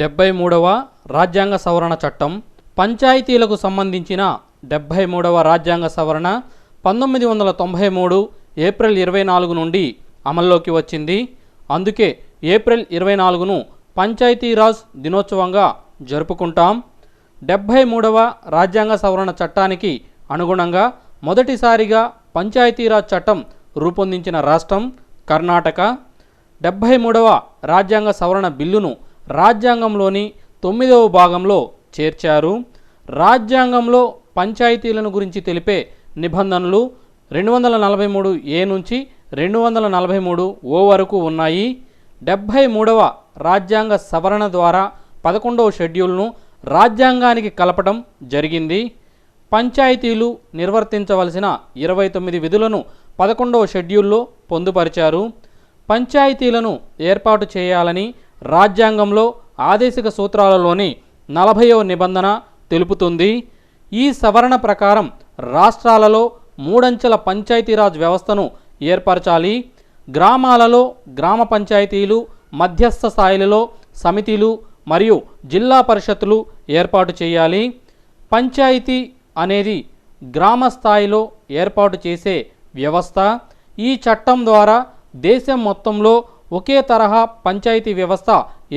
డెబ్బై మూడవ రాజ్యాంగ సవరణ చట్టం పంచాయతీలకు సంబంధించిన డెబ్బై మూడవ రాజ్యాంగ సవరణ పంతొమ్మిది వందల తొంభై మూడు ఏప్రిల్ ఇరవై నాలుగు నుండి అమల్లోకి వచ్చింది. అందుకే ఏప్రిల్ ఇరవై నాలుగును పంచాయతీరాజ్ దినోత్సవంగా జరుపుకుంటాం. డెబ్భై మూడవ రాజ్యాంగ సవరణ చట్టానికి అనుగుణంగా మొదటిసారిగా పంచాయతీరాజ్ చట్టం రూపొందించిన రాష్ట్రం కర్ణాటక. డెబ్భై మూడవ రాజ్యాంగ సవరణ బిల్లును రాజ్యాంగంలోని తొమ్మిదవ భాగంలో చేర్చారు. రాజ్యాంగంలో పంచాయతీలను గురించి తెలిపే నిబంధనలు రెండు వందల నలభై మూడు ఏ నుంచి రెండు వందల నలభై మూడు ఓ వరకు ఉన్నాయి. డెబ్భై మూడవ రాజ్యాంగ సవరణ ద్వారా పదకొండవ షెడ్యూల్ను రాజ్యాంగానికి కలపడం జరిగింది. పంచాయతీలు నిర్వర్తించవలసిన ఇరవై తొమ్మిది విధులను పదకొండవ షెడ్యూల్లో పొందుపరిచారు. పంచాయతీలను ఏర్పాటు చేయాలని రాజ్యాంగంలో ఆదేశిక సూత్రాలలోని నలభైవ నిబంధన తెలుపుతుంది ఈ సవరణ ప్రకారం రాష్ట్రాలలో మూడంచెల పంచాయతీరాజ్ వ్యవస్థను ఏర్పరచాలి. గ్రామాలలో గ్రామ పంచాయతీలు మధ్యస్థ స్థాయిలలో సమితిలు మరియు జిల్లా పరిషత్తులు ఏర్పాటు చేయాలి. పంచాయతీ అనేది గ్రామ స్థాయిలో ఏర్పాటు చేసే వ్యవస్థ. ఈ చట్టం ద్వారా దేశం మొత్తంలో ఒకే తరహా పంచాయతీ వ్యవస్థ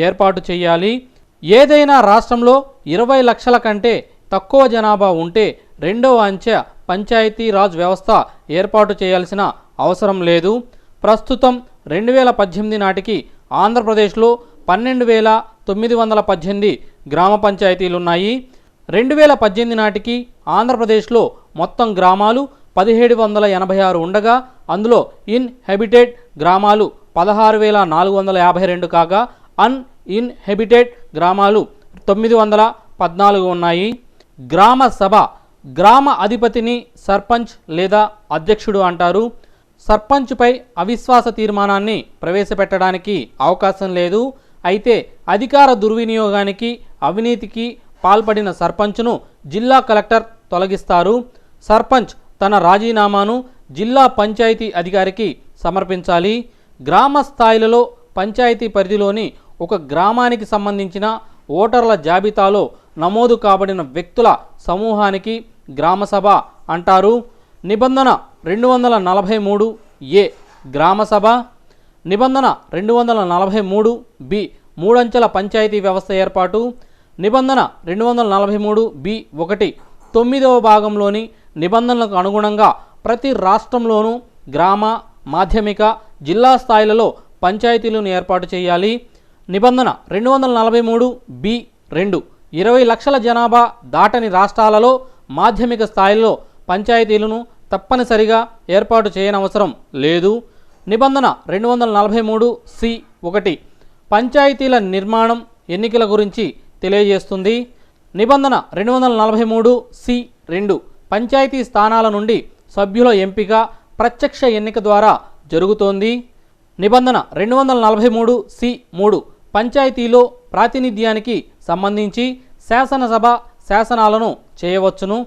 ఏర్పాటు చేయాలి. ఏదైనా రాష్ట్రంలో ఇరవై లక్షల కంటే తక్కువ జనాభా ఉంటే రెండవ అంచె పంచాయతీ రాజ్ వ్యవస్థ ఏర్పాటు చేయాల్సిన అవసరం లేదు. ప్రస్తుతం రెండు వేల పద్దెనిమిది నాటికి ఆంధ్రప్రదేశ్లో పన్నెండు వేల తొమ్మిది వందల పద్దెనిమిది గ్రామ పంచాయతీలు ఉన్నాయి రెండు వేల పద్దెనిమిది నాటికి ఆంధ్రప్రదేశ్లో మొత్తం గ్రామాలు పదిహేడు వందల ఎనభై ఆరు ఉండగా అందులో ఇన్హెబిటెడ్ గ్రామాలు పదహారు వేల నాలుగు వందల యాభై రెండు కాగా అన్ఇన్హెబిటెడ్ గ్రామాలు తొమ్మిది వందల పద్నాలుగు ఉన్నాయి. గ్రామ సభ గ్రామ అధిపతిని సర్పంచ్ లేదా అధ్యక్షుడు అంటారు. సర్పంచ్పై అవిశ్వాస తీర్మానాన్ని ప్రవేశపెట్టడానికి అవకాశం లేదు. అయితే అధికార దుర్వినియోగానికి అవినీతికి పాల్పడిన సర్పంచ్ను జిల్లా కలెక్టర్ తొలగిస్తారు. సర్పంచ్ తన రాజీనామాను జిల్లా పంచాయతీ అధికారికి సమర్పించాలి. గ్రామ స్థాయిలలో పంచాయతీ పరిధిలోని ఒక గ్రామానికి సంబంధించిన ఓటర్ల జాబితాలో నమోదు కాబడిన వ్యక్తుల సమూహానికి గ్రామసభ అంటారు. నిబంధన రెండు వందల నలభై మూడు ఏ గ్రామసభ నిబంధన రెండు వందల నలభై మూడు బి మూడంచెల పంచాయతీ వ్యవస్థ ఏర్పాటు నిబంధన రెండు వందల నలభై మూడు బి ఒకటి తొమ్మిదవ భాగంలోని నిబంధనలకు అనుగుణంగా ప్రతి రాష్ట్రంలోనూ గ్రామ మాధ్యమిక జిల్లా స్థాయిలలో పంచాయతీలను ఏర్పాటు చేయాలి. నిబంధన రెండు వందల నలభై మూడు బి రెండు ఇరవై లక్షల జనాభా దాటని రాష్ట్రాలలో మాధ్యమిక స్థాయిలో పంచాయతీలను తప్పనిసరిగా ఏర్పాటు చేయనవసరం లేదు. నిబంధన రెండు వందల నలభై మూడు సి ఒకటి పంచాయతీల నిర్మాణం ఎన్నికల గురించి తెలియజేస్తుంది. నిబంధన రెండు వందల నలభై మూడు సి రెండు పంచాయతీ స్థానాల నుండి సభ్యుల ఎంపిక ప్రత్యక్ష ఎన్నిక ద్వారా జరుగుతోంది. నిబంధన రెండు వందల నలభై మూడు సి మూడు పంచాయతీలో ప్రాతినిధ్యానికి సంబంధించి శాసనసభ శాసనాలను చేయవచ్చును.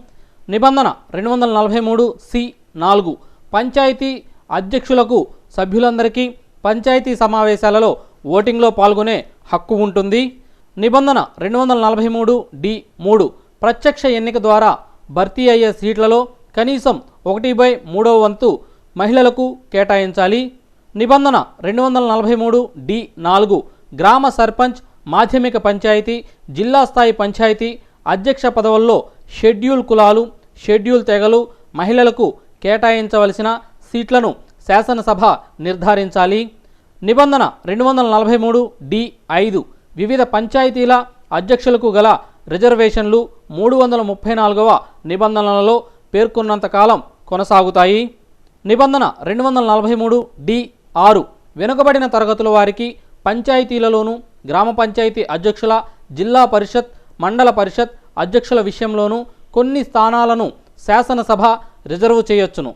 నిబంధన రెండు వందల నలభై మూడు సి నాలుగు పంచాయతీ అధ్యక్షులకు సభ్యులందరికీ పంచాయతీ సమావేశాలలో ఓటింగ్లో పాల్గొనే హక్కు ఉంటుంది. నిబంధన రెండు వందల నలభై మూడు డి మూడు ప్రత్యక్ష ఎన్నిక ద్వారా భర్తీ అయ్యే సీట్లలో కనీసం ఒకటి బై మూడవ వంతు మహిళలకు కేటాయించాలి. నిబంధన రెండు వందల నలభై మూడు డి నాలుగు. గ్రామ సర్పంచ్ మాధ్యమిక పంచాయతీ జిల్లా స్థాయి పంచాయతీ అధ్యక్ష పదవుల్లో షెడ్యూల్ కులాలు షెడ్యూల్ తెగలు మహిళలకు కేటాయించవలసిన సీట్లను శాసనసభ నిర్ధారించాలి. నిబంధన రెండు వందల నలభై మూడు డి ఐదు. వివిధ పంచాయతీల అధ్యక్షులకు గల రిజర్వేషన్లు మూడు వందల ముప్పై నాలుగవ నిబంధనలలో పేర్కొన్నంత కాలం కొనసాగుతాయి. నిబంధన రెండు వందల నలభై మూడు డి ఆరు. వెనుకబడిన తరగతుల వారికి పంచాయతీలలోనూ గ్రామ పంచాయతీ అధ్యక్షుల జిల్లా పరిషత్ మండల పరిషత్ అధ్యక్షుల విషయంలోనూ కొన్ని స్థానాలను శాసనసభ రిజర్వ్ చేయొచ్చును.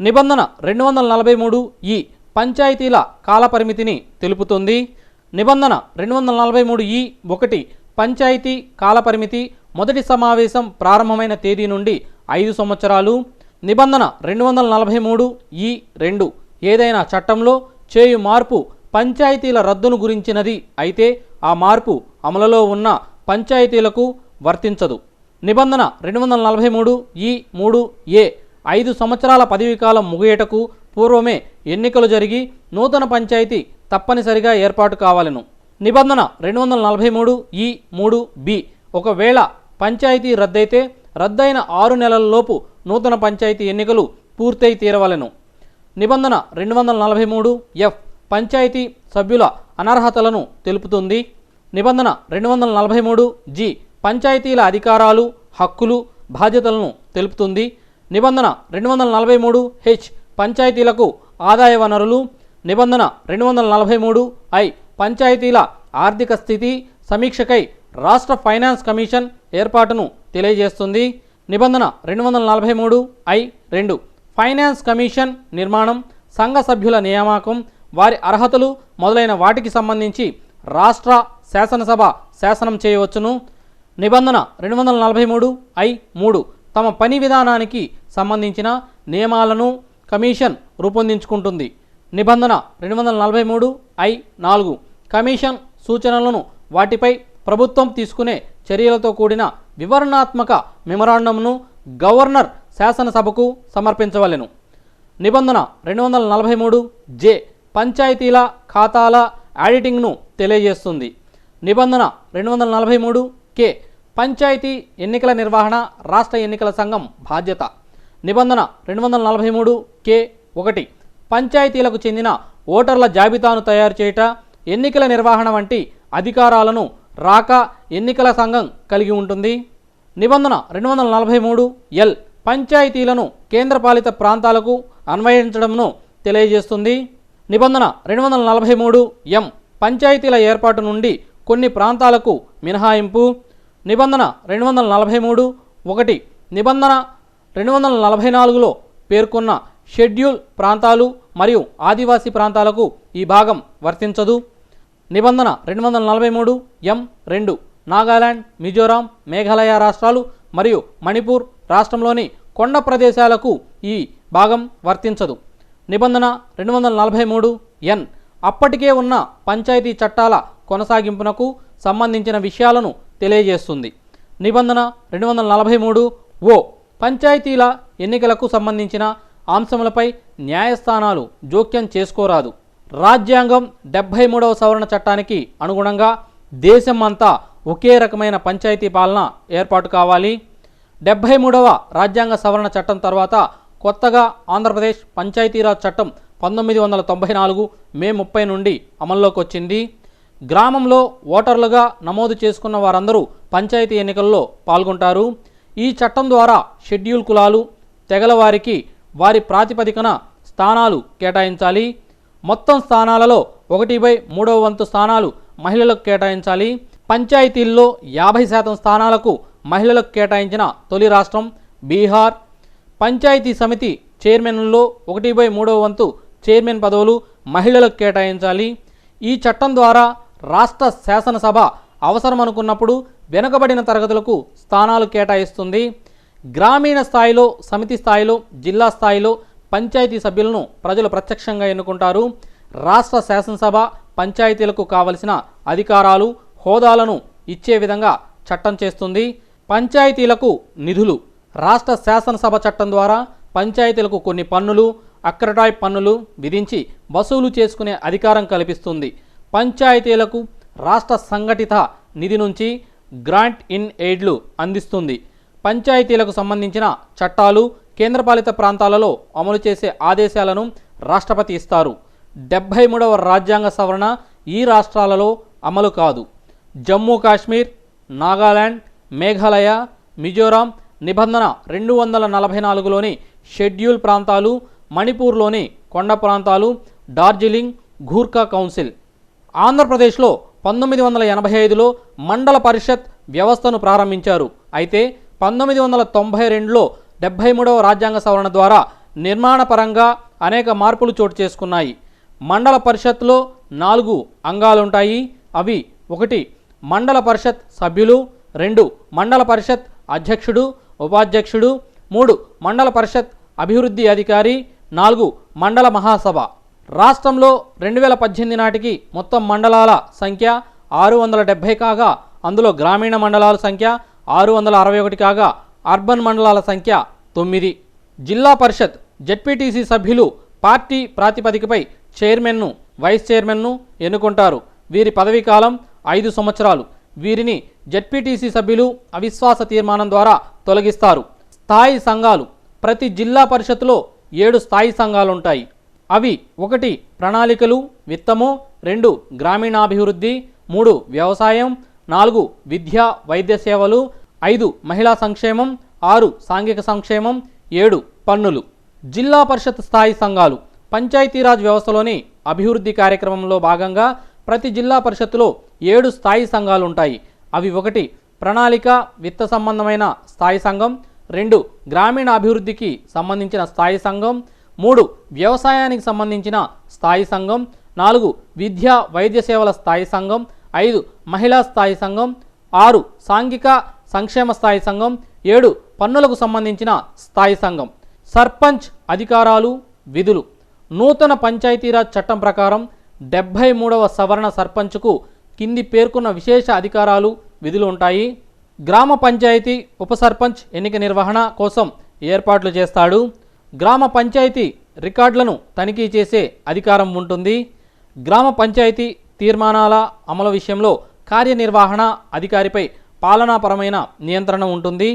నిబంధన రెండు వందల నలభై మూడు ఈ పంచాయతీల కాలపరిమితిని తెలుపుతుంది. నిబంధన రెండు వందల నలభై మూడు ఈ ఒకటి పంచాయతీ కాలపరిమితి మొదటి సమావేశం ప్రారంభమైన తేదీ నుండి ఐదు సంవత్సరాలు నిబంధన రెండు వందల నలభై మూడు ఈ రెండు. ఏదైనా చట్టంలో చేయు మార్పు పంచాయతీల రద్దును గురించినది అయితే ఆ మార్పు అమలులో ఉన్న పంచాయతీలకు వర్తించదు. నిబంధన రెండు వందల నలభై మూడు ఈ మూడు ఏ. ఐదు సంవత్సరాల పదవీకాలం ముగియటకు పూర్వమే ఎన్నికలు జరిగి నూతన పంచాయతీ తప్పనిసరిగా ఏర్పాటు కావాలను. నిబంధన రెండు వందల నలభై మూడు ఈ మూడు బి. ఒకవేళ పంచాయతీ రద్దయితే రద్దయిన ఆరు నెలలలోపు నూతన పంచాయతీ ఎన్నికలు పూర్తయి తీరవలెను. నిబంధన రెండు వందల నలభై మూడు ఎఫ్ పంచాయతీ సభ్యుల అనర్హతలను తెలుపుతుంది. నిబంధన రెండు వందల నలభై మూడు జి పంచాయతీల అధికారాలు హక్కులు బాధ్యతలను తెలుపుతుంది. నిబంధన రెండు వందల నలభై మూడు హెచ్ పంచాయతీలకు ఆదాయ వనరులు. నిబంధన రెండు వందల నలభై మూడు ఐ పంచాయతీల ఆర్థిక స్థితి. సమీక్షకై రాష్ట్ర ఫైనాన్స్ కమిషన్ ఏర్పాటును తెలియజేస్తుంది. నిబంధన రెండు వందల నలభై మూడు ఐ రెండు. ఫైనాన్స్ కమిషన్ నిర్మాణం సంఘ సభ్యుల నియామకం వారి అర్హతలు మొదలైన వాటికి సంబంధించి రాష్ట్ర శాసనసభ శాసనం చేయవచ్చును. నిబంధన రెండు వందల నలభై మూడు ఐ మూడు. తమ పని విధానానికి సంబంధించిన నియమాలను కమిషన్ రూపొందించుకుంటుంది. నిబంధన రెండు వందల నలభై మూడు ఐ నాలుగు. కమిషన్ సూచనలను వాటిపై ప్రభుత్వం తీసుకునే చర్యలతో కూడిన వివరణాత్మక మెమరాండంను గవర్నర్ శాసనసభకు సమర్పించవలెను. నిబంధన రెండు వందల నలభై మూడు జే పంచాయతీల ఖాతాల ఆడిటింగ్ను తెలియజేస్తుంది. నిబంధన రెండు వందల నలభై మూడు కే పంచాయతీ ఎన్నికల నిర్వహణ రాష్ట్ర ఎన్నికల సంఘం బాధ్యత. నిబంధన రెండు వందల నలభై మూడు కే ఒకటి పంచాయతీలకు చెందిన ఓటర్ల జాబితాను తయారు చేయుట ఎన్నికల నిర్వహణ వంటి అధికారాలను రాక ఎన్నికల సంఘం కలిగి ఉంటుంది. నిబంధన రెండు వందల నలభై మూడు ఎల్ పంచాయతీలను కేంద్రపాలిత ప్రాంతాలకు అన్వయించడంను తెలియజేస్తుంది. నిబంధన రెండు వందల నలభై మూడు ఎం పంచాయతీల ఏర్పాటు నుండి కొన్ని ప్రాంతాలకు మినహాయింపు. నిబంధన రెండు వందల నలభై మూడు ఒకటి నిబంధన రెండు వందల నలభై నాలుగులో పేర్కొన్న షెడ్యూల్ ప్రాంతాలు మరియు ఆదివాసీ ప్రాంతాలకు ఈ భాగం వర్తించదు. నిబంధన రెండు వందల నలభై మూడు ఎం రెండు నాగాలాండ్ మిజోరాం మేఘాలయ రాష్ట్రాలు మరియు మణిపూర్ రాష్ట్రంలోని కొండ ప్రదేశాలకు ఈ భాగం వర్తించదు. నిబంధన రెండు వందల నలభై మూడు ఎన్ అప్పటికే ఉన్న పంచాయతీ చట్టాల కొనసాగింపునకు సంబంధించిన విషయాలను తెలియజేస్తుంది. నిబంధన రెండు వందల నలభై మూడు ఓ పంచాయతీల ఎన్నికలకు సంబంధించిన అంశములపై న్యాయస్థానాలు జోక్యం చేసుకోరాదు. రాజ్యాంగం డెబ్భై మూడవ సవరణ చట్టానికి అనుగుణంగా దేశం అంతా ఒకే రకమైన పంచాయతీ పాలన ఏర్పాటు కావాలి. డెబ్భై మూడవ రాజ్యాంగ సవరణ చట్టం తర్వాత కొత్తగా ఆంధ్రప్రదేశ్ పంచాయతీరాజ్ చట్టం పంతొమ్మిది వందల తొంభై నాలుగు మే ముప్పై నుండి అమల్లోకి వచ్చింది గ్రామంలో ఓటర్లుగా నమోదు చేసుకున్న వారందరూ పంచాయతీ ఎన్నికల్లో పాల్గొంటారు. ఈ చట్టం ద్వారా షెడ్యూల్ కులాలు తెగల వారికి వారి ప్రాతిపదికన స్థానాలు కేటాయించాలి. మొత్తం స్థానాలలో ఒకటి బై మూడవ వంతు స్థానాలు మహిళలకు కేటాయించాలి. పంచాయతీల్లో యాభై శాతం స్థానాలకు మహిళలకు కేటాయించిన తొలి రాష్ట్రం బీహార్. పంచాయతీ సమితి చైర్మన్లో ఒకటి బై మూడవ వంతు చైర్మన్ పదవులు మహిళలకు కేటాయించాలి. ఈ చట్టం ద్వారా రాష్ట్ర శాసనసభ అవసరం అనుకున్నప్పుడు వెనుకబడిన తరగతులకు స్థానాలు కేటాయిస్తుంది. గ్రామీణ స్థాయిలో సమితి స్థాయిలో జిల్లా స్థాయిలో పంచాయతీ సభ్యులను ప్రజలు ప్రత్యక్షంగా ఎన్నుకుంటారు. రాష్ట్ర శాసనసభ పంచాయతీలకు కావలసిన అధికారాలు హోదాలను ఇచ్చే విధంగా చట్టం చేస్తుంది. పంచాయతీలకు నిధులు. రాష్ట్ర శాసనసభ చట్టం ద్వారా పంచాయతీలకు కొన్ని పన్నులు అక్రటాయ్ పన్నులు విధించి వసూలు చేసుకునే అధికారం కల్పిస్తుంది. పంచాయతీలకు రాష్ట్ర సంఘటిత నిధి నుంచి గ్రాంట్ ఇన్ ఎయిడ్లు అందిస్తుంది. పంచాయతీలకు సంబంధించిన చట్టాలు కేంద్రపాలిత ప్రాంతాలలో అమలు చేసే ఆదేశాలను రాష్ట్రపతి ఇస్తారు. డెబ్భై మూడవ రాజ్యాంగ సవరణ ఈ రాష్ట్రాలలో అమలు కాదు. జమ్మూ కాశ్మీర్ నాగాలాండ్ మేఘాలయ మిజోరాం నిబంధన రెండు వందల నలభై నాలుగులోని షెడ్యూల్ ప్రాంతాలు మణిపూర్లోని కొండ ప్రాంతాలు డార్జిలింగ్ ఘూర్ఖా కౌన్సిల్. ఆంధ్రప్రదేశ్లో పంతొమ్మిది వందల ఎనభై ఐదులో మండల పరిషత్ వ్యవస్థను ప్రారంభించారు. అయితే పంతొమ్మిది వందల తొంభై రెండులో డెబ్భై మూడవ రాజ్యాంగ సవరణ ద్వారా నిర్మాణపరంగా అనేక మార్పులు చోటు చేసుకున్నాయి. మండల పరిషత్లో నాలుగు అంగాలుంటాయి. అవి ఒకటి మండల పరిషత్ సభ్యులు రెండు మండల పరిషత్ అధ్యక్షుడు ఉపాధ్యక్షుడు మూడు మండల పరిషత్ అభివృద్ధి అధికారి నాలుగు మండల మహాసభ. రాష్ట్రంలో రెండు వేల పద్దెనిమిది నాటికి మొత్తం మండలాల సంఖ్య ఆరు వందల డెబ్భై కాగా అందులో గ్రామీణ మండలాల సంఖ్య ఆరు వందల అరవై ఒకటి కాగా అర్బన్ మండలాల సంఖ్య తొమ్మిది. జిల్లా పరిషత్ జెడ్పీటీసీ సభ్యులు పార్టీ ప్రాతిపదికపై చైర్మన్ను వైస్ చైర్మన్ను ఎన్నుకుంటారు. వీరి పదవీ కాలం ఐదు సంవత్సరాలు. వీరిని జెడ్పీటీసీ సభ్యులు అవిశ్వాస తీర్మానం ద్వారా తొలగిస్తారు. స్థాయి సంఘాలు. ప్రతి జిల్లా పరిషత్లో ఏడు స్థాయి సంఘాలుంటాయి. అవి ఒకటి ప్రణాళికలు విత్తము రెండు గ్రామీణాభివృద్ధి మూడు వ్యవసాయం నాలుగు విద్య వైద్య సేవలు ఐదు మహిళా సంక్షేమం ఆరు సాంఘిక సంక్షేమం ఏడు పన్నులు. జిల్లా పరిషత్ స్థాయి సంఘాలు పంచాయతీరాజ్ వ్యవస్థలోని అభివృద్ధి కార్యక్రమంలో భాగంగా ప్రతి జిల్లా పరిషత్తులో ఏడు స్థాయి సంఘాలు ఉంటాయి అవి ఒకటి ప్రణాళిక విత్త సంబంధమైన స్థాయి సంఘం రెండు గ్రామీణ అభివృద్ధికి సంబంధించిన స్థాయి సంఘం మూడు వ్యవసాయానికి సంబంధించిన స్థాయి సంఘం నాలుగు విద్యా వైద్య సేవల స్థాయి సంఘం ఐదు మహిళా స్థాయి సంఘం ఆరు సాంఘిక సంక్షేమ స్థాయి సంఘం ఏడు పన్నులకు సంబంధించిన స్థాయి సంఘం. సర్పంచ్ అధికారాలు విధులు. నూతన పంచాయతీరాజ్ చట్టం ప్రకారం డెబ్భై మూడవ సవరణ సర్పంచ్కు కింది పేర్కొన్న విశేష అధికారాలు విధులు ఉంటాయి. గ్రామ పంచాయతీ ఉప సర్పంచ్ ఎన్నిక నిర్వహణ కోసం ఏర్పాట్లు చేస్తాడు. గ్రామ పంచాయతీ రికార్డులను తనిఖీ చేసే అధికారం ఉంటుంది. గ్రామ పంచాయతీ తీర్మానాల అమలు విషయంలో కార్యనిర్వహణ అధికారిపై పాలనాపరమైన నియంత్రణ ఉంటుంది.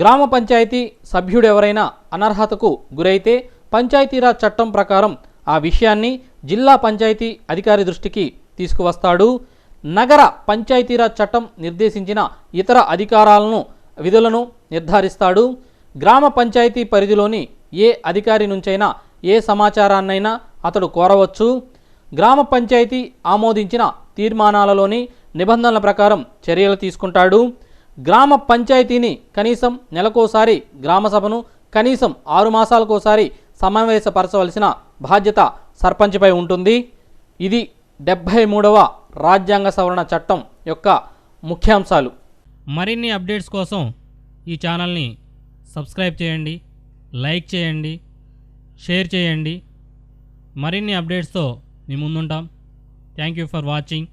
గ్రామ పంచాయతీ సభ్యుడెవరైనా అనర్హతకు గురైతే పంచాయతీరాజ్ చట్టం ప్రకారం ఆ విషయాన్ని జిల్లా పంచాయతీ అధికారి దృష్టికి తీసుకువస్తాడు. నగర పంచాయతీరాజ్ చట్టం నిర్దేశించిన ఇతర అధికారాలను విధులను నిర్ధారిస్తాడు. గ్రామ పంచాయతీ పరిధిలోని ఏ అధికారి నుంచైనా ఏ సమాచారాన్నైనా అతడు కోరవచ్చు. గ్రామ పంచాయతీ ఆమోదించిన తీర్మానాలలోని నిబంధనల ప్రకారం చర్యలు తీసుకుంటాడు. గ్రామ పంచాయతీని కనీసం నెలకోసారి గ్రామ సభను కనీసం ఆరు మాసాలకోసారి సమావేశపరచవలసిన బాధ్యత సర్పంచ్పై ఉంటుంది. ఇది డెబ్భై మూడవ రాజ్యాంగ సవరణ చట్టం యొక్క ముఖ్యాంశాలు. మరిన్ని అప్డేట్స్ కోసం ఈ ఛానల్ని సబ్స్క్రైబ్ చేయండి లైక్ చేయండి షేర్ చేయండి. మరిన్ని అప్డేట్స్తో మీ ముందుంటాం. Thank you for watching.